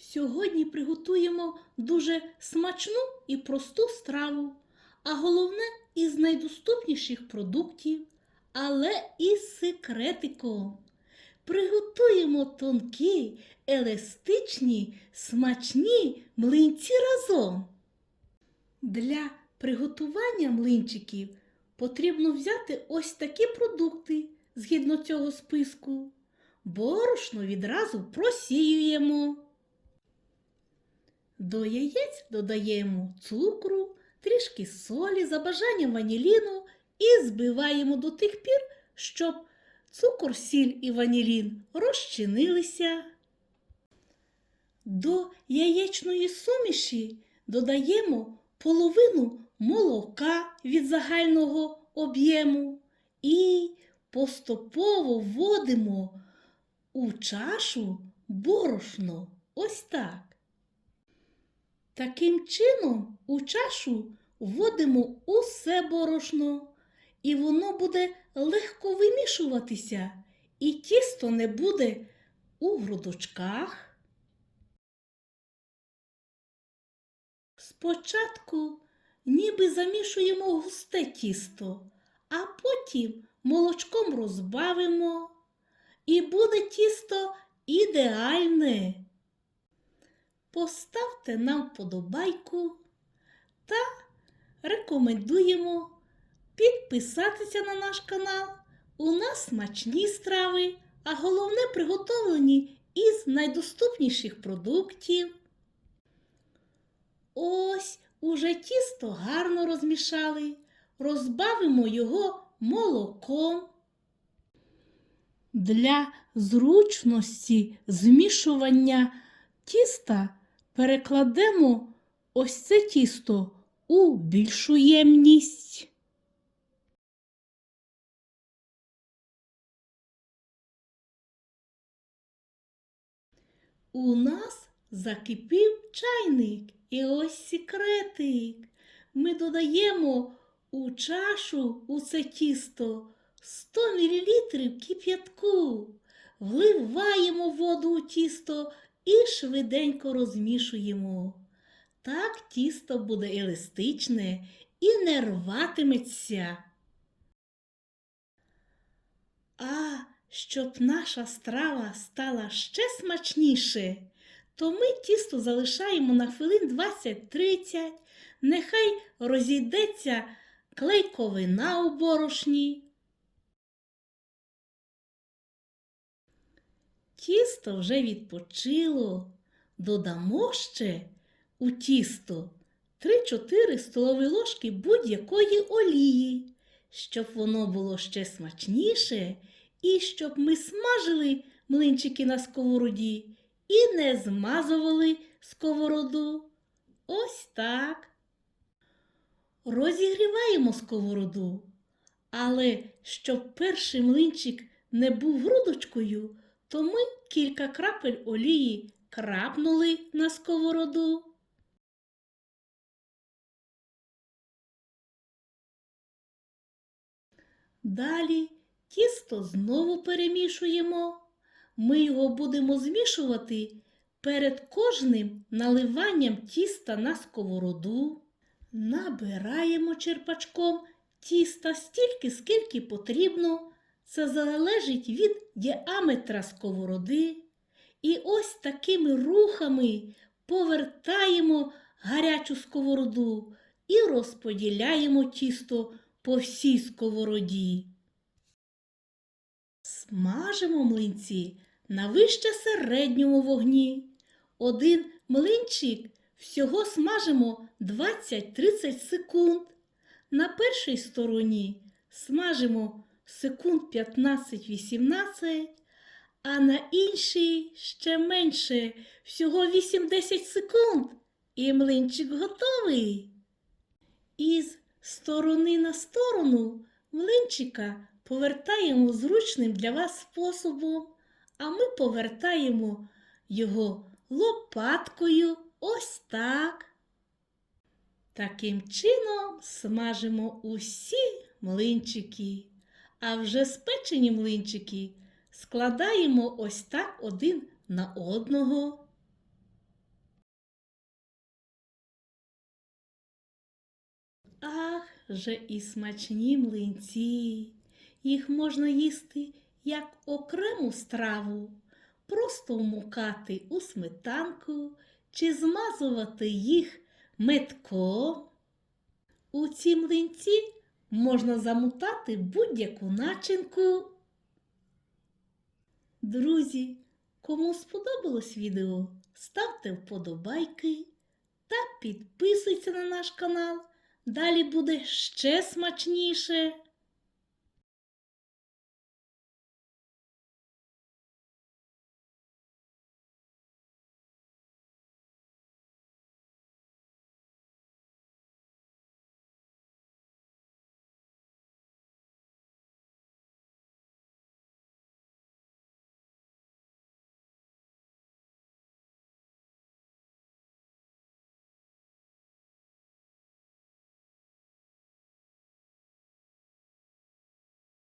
Сьогодні приготуємо дуже смачну і просту страву, а головне із найдоступніших продуктів, але із секретиком. Приготуємо тонкі, еластичні, смачні млинці разом. Для приготування млинчиків потрібно взяти ось такі продукти згідно цього списку. Борошно відразу просіюємо. До яєць додаємо цукру, трішки солі, за бажанням ваніліну і збиваємо до тих пір, щоб цукор, сіль і ванілін розчинилися. До яєчної суміші додаємо половину молока від загального об'єму і поступово вводимо у чашу борошно. Ось так. Таким чином у чашу вводимо усе борошно, і воно буде легко вимішуватися, і тісто не буде у грудочках. Спочатку ніби замішуємо густе тісто, а потім молочком розбавимо, і буде тісто ідеальне. Поставте нам вподобайку та рекомендуємо підписатися на наш канал. У нас смачні страви, а головне приготовлені із найдоступніших продуктів. Ось уже тісто гарно розмішали, розбавимо його молоком. Для зручності змішування тіста перекладемо ось це тісто у більшу ємність. У нас закипів чайник. І ось секретик. Ми додаємо у чашу у це тісто 100 мл кип'ятку, вливаємо воду у тісто і швиденько розмішуємо. Так тісто буде еластичне і не рватиметься. А щоб наша страва стала ще смачніше, то ми тісто залишаємо на хвилин 20-30, нехай розійдеться клейковина у борошні. Тісто вже відпочило. Додамо ще у тісто 3-4 столові ложки будь-якої олії, щоб воно було ще смачніше і щоб ми смажили млинчики на сковороді і не змазували сковороду. Ось так. Розігріваємо сковороду, але щоб перший млинчик не був грудочкою, то ми кілька крапель олії крапнули на сковороду. Далі тісто знову перемішуємо. Ми його будемо змішувати перед кожним наливанням тіста на сковороду. Набираємо черпачком тіста стільки, скільки потрібно. Це залежить від діаметра сковороди. І ось такими рухами повертаємо гарячу сковороду і розподіляємо тісто по всій сковороді. Смажимо млинці на вище середньому вогні. Один млинчик всього смажимо 20-30 секунд. На першій стороні смажимо секунд 15-18, а на іншій ще менше всього 8-10 секунд. І млинчик готовий. Із сторони на сторону млинчика повертаємо зручним для вас способом, а ми повертаємо його лопаткою ось так. Таким чином смажимо усі млинчики, а вже спечені млинчики складаємо ось так один на одного. Ах, же і смачні млинці. Їх можна їсти як окрему страву, просто вмукати у сметанку чи змазувати їх метком. У ці млинці можна замутати будь-яку начинку. Друзі, кому сподобалось відео, ставте вподобайки та підписуйтесь на наш канал. Далі буде ще смачніше.